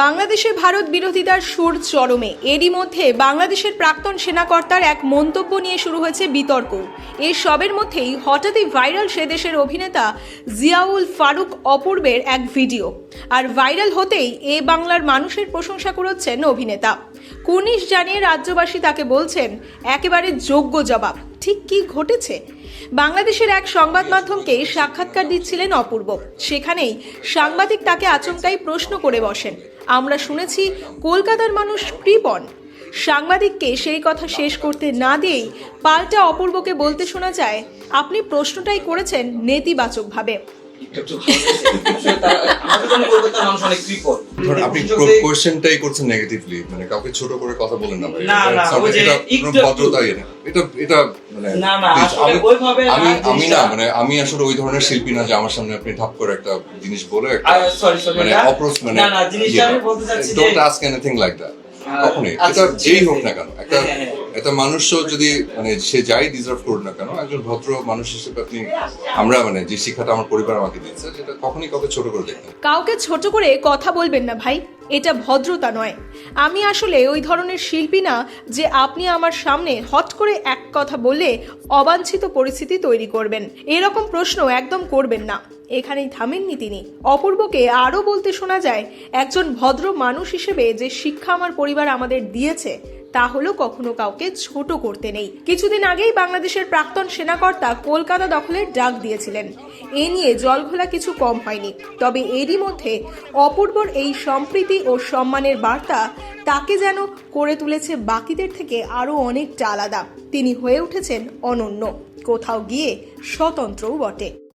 বাংলাদেশে ভারত বিরোধিতার সুর চরমে। এরই মধ্যে বাংলাদেশের প্রাক্তন সেনাকর্তার এক মন্তব্য নিয়ে শুরু হয়েছে বিতর্ক। এই সবের মধ্যেই হঠাৎই ভাইরাল সে দেশের অভিনেতা জিয়াউল ফারুক অপূর্বের এক ভিডিও। আর ভাইরাল হতেই এ বাংলার মানুষের প্রশংসা করেছেন অভিনেতা। কুর্নিশ জানিয়ে রাজ্যবাসী তাকে বলছেন, একেবারে যোগ্য জবাব। ঠিক কি ঘটেছে? বাংলাদেশের এক সংবাদ মাধ্যমকে সাক্ষাৎকার দিচ্ছিলেন অপূর্ব। সেখানেই সাংবাদিক তাকে আচমকাই প্রশ্ন করে বসেন, আমরা শুনেছি কলকাতার মানুষ কৃপণ। সাংবাদিককে সেই কথা শেষ করতে না দিয়েই পাল্টা অপূর্বকে বলতে শোনা যায়, আপনি প্রশ্নটাই করেছেন নেতিবাচকভাবে। একটু ভালো তারা- মানুষ অনেক আপনি কোয়েশ্চেনটাই করছেন নেগেটিভলি মানে কাউকে ছোট করে কথা বলেন না ভাই। না, না, এটা- ওই যে এটা একটু ভদ্রতাই না। এটা এটা মানে না, না, আসলে আমি- ওইভাবে আমি আমি না মানে আমি আসলে ওই ধরনের শিল্পী না যে আমার সামনে আপনি ঠাপ করে একটা জিনিস বলে একটা মানে অপ্রোচ মানে না, না, জিনিসটা আমি বলতে চাচ্ছি don't ask anything like that কখনোই। আচ্ছা, এটা যেই হোক না কেন একটা হ্যাঁ, হ্যাঁ। একটা মানুষও যদি মানে সে যাই ডিজার্ভ করুক না কেন, একজন ভদ্র মানুষ হিসেবে আপনি, আমরা মানে যে শিক্ষাটা আমার পরিবার আমাকে দিয়েছে, সেটা কখনই কাউকে ছোট করে দেখতে কাউকে ছোট করে কথা বলবেন না ভাই, এটা ভদ্রতা নয়। আমি আসলে ওই ধরনের শিল্পী না যে আপনি আমার সামনে হট করে এক কথা বলে অবাঞ্ছিত পরিস্থিতি তৈরি করবেন। এরকম প্রশ্ন একদম করবেন না। এখানেই থামেননি তিনি। অপূর্বকে আরও বলতে শোনা যায়, একজন ভদ্র মানুষ হিসেবে যে শিক্ষা আমার পরিবার আমাদের দিয়েছে তা হলো কখনো কাউকে ছোট করতে নেই। কিছুদিন আগেই বাংলাদেশের প্রাক্তন সেনাকর্তা কলকাতা দখলের ডাক দিয়েছিলেন। এ নিয়ে জলঘোলা কিছু কম হয়নি। তবে এরই মধ্যে অপূর্বর এই সম্প্রীতি ও সম্মানের বার্তা তাকে যেন করে তুলেছে বাকিদের থেকে আরও অনেকটা আলাদা। তিনি হয়ে উঠেছেন অনন্য। কোথাও গিয়ে স্বতন্ত্রও বটে।